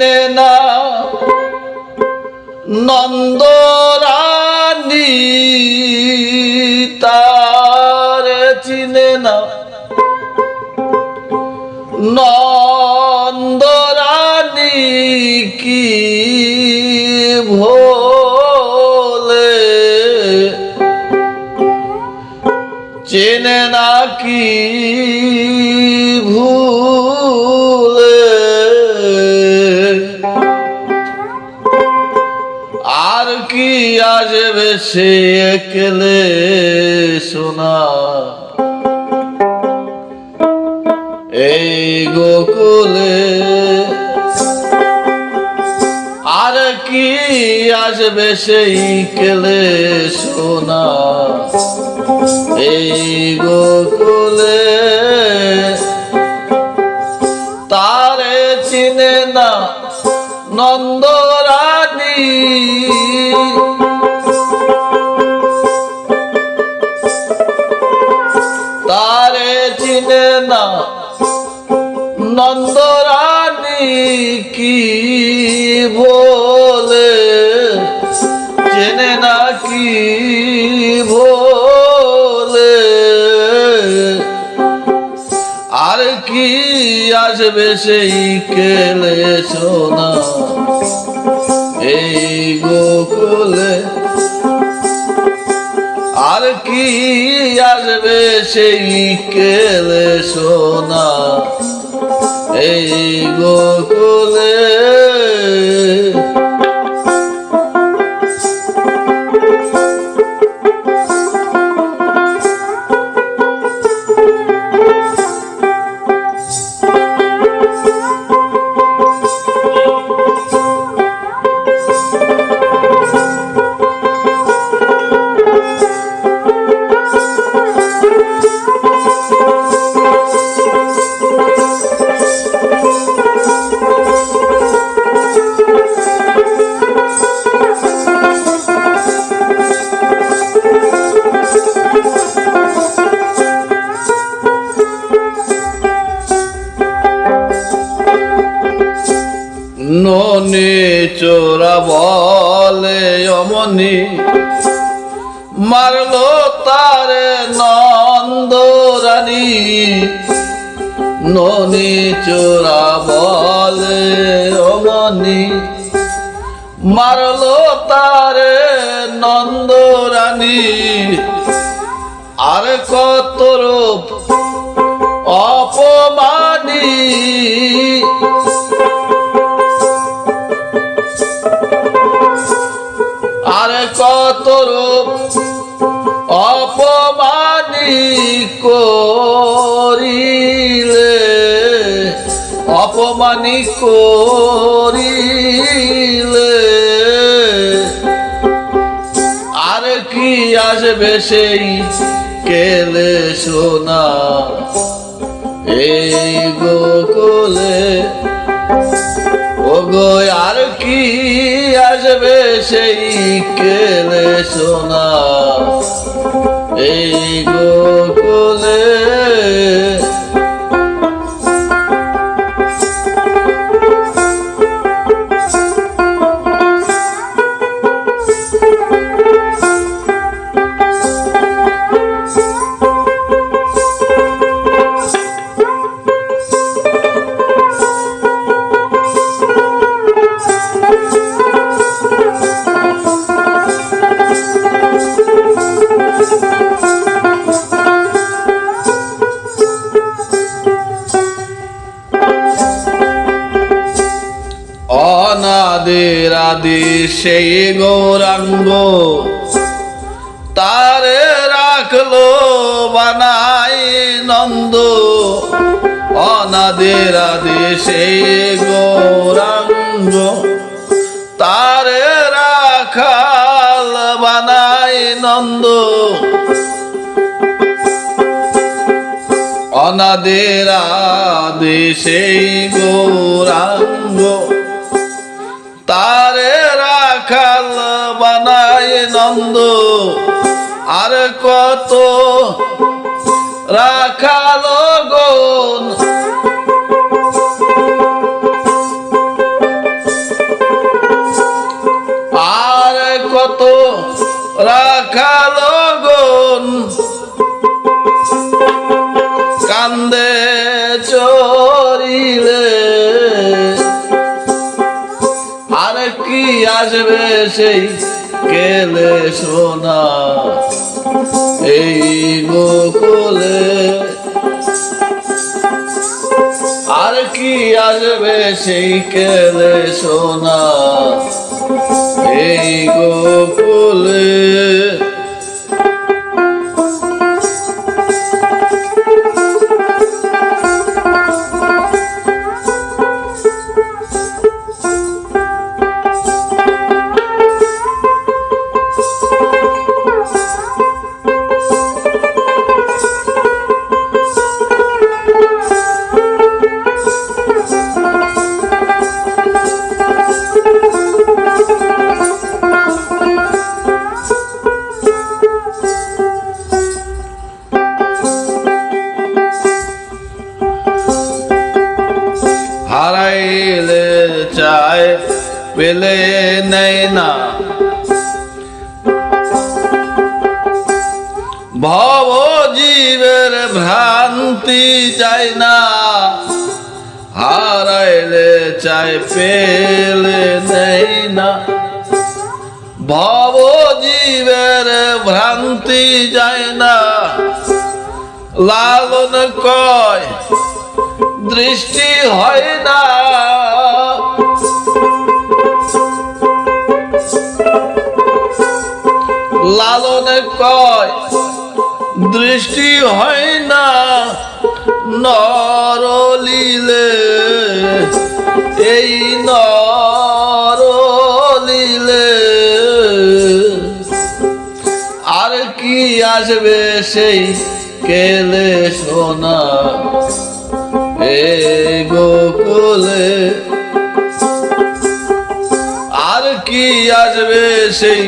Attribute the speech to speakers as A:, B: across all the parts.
A: চিনে না। নন্দরানী তার চিনে না। নন্দরানী কি ভোলে? চিনে না কি আসবে সে একলে শোনা এই গোকুলে আর কি আসবে সেই কেলে সোনা। এই গোকুলে তারে চিনে না নন্দরানী নন্দরানী কি বলে? চেনে না কি বলে? আর কি আসবে সেই কেলে সোনা? এই গোকুলে আর কি আসবে সেই কেলে সোনা? এই গোকুলে নন্দরানী ননি চোরা বলে অমনি মারলো তারে নন্দরানী। আর কত রূপ অপমানী। আর কত রূপ অপমানি করিলে অপমানি করিলে। আর কি আসবে সেই কেলে সোনা? এই গোকুলে ওগো, আর কি আসবে সেই কেলে সোনা? এই গোকুলে অনাদের আদি সেই গৌরাঙ্গ। তারে রাখল বানাই নন্দ। অনাদের আদি সেই গৌরাঙ্গ। তারে রাখাল বানাই নন্দ। অনাদের আদি সেই গৌরাঙ্গ। তারে রাখাল বানাই নন্দ। আর কত রাখাল গন আর কত রাখাল গন কান্দে চোখ আসবে সেই কেলে সোনা। এই গোকুলে আর কি আসবে সেই কেলে সোনা? এই গোকুলে হারাইলে চায় পেলে নেই না ভব জীবের ভ্রান্তি যায় না হারাইলে চায় পেলে নেই না ভব জীবের ভ্রান্তি যায় না লালন কয় দৃষ্টি হয় না। লালনে কয় দৃষ্টি হয় না, নরলিলে, এই নরলিলে। আর কি আসবে সেই কেলে সোনা? গোকুলে আর কি আসবে সেই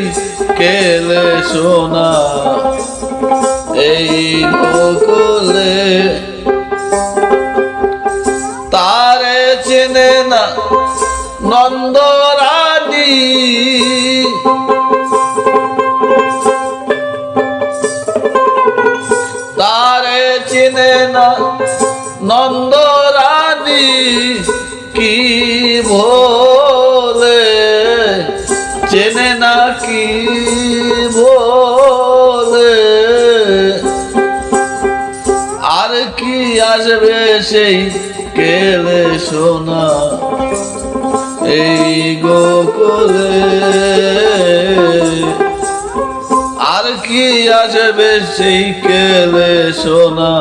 A: কেলে সোনা? এই গোকুলে তারে চেনে না নন্দরানী তারে চিনে না নন্দরানী কি ভোলে চেনে না কি ভোলে আর কি আসবে সেই কেলে সোনা? এই গোকুলে। আর কি আসবে সেই কেলে সোনা?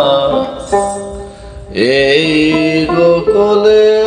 A: এই গোকুলে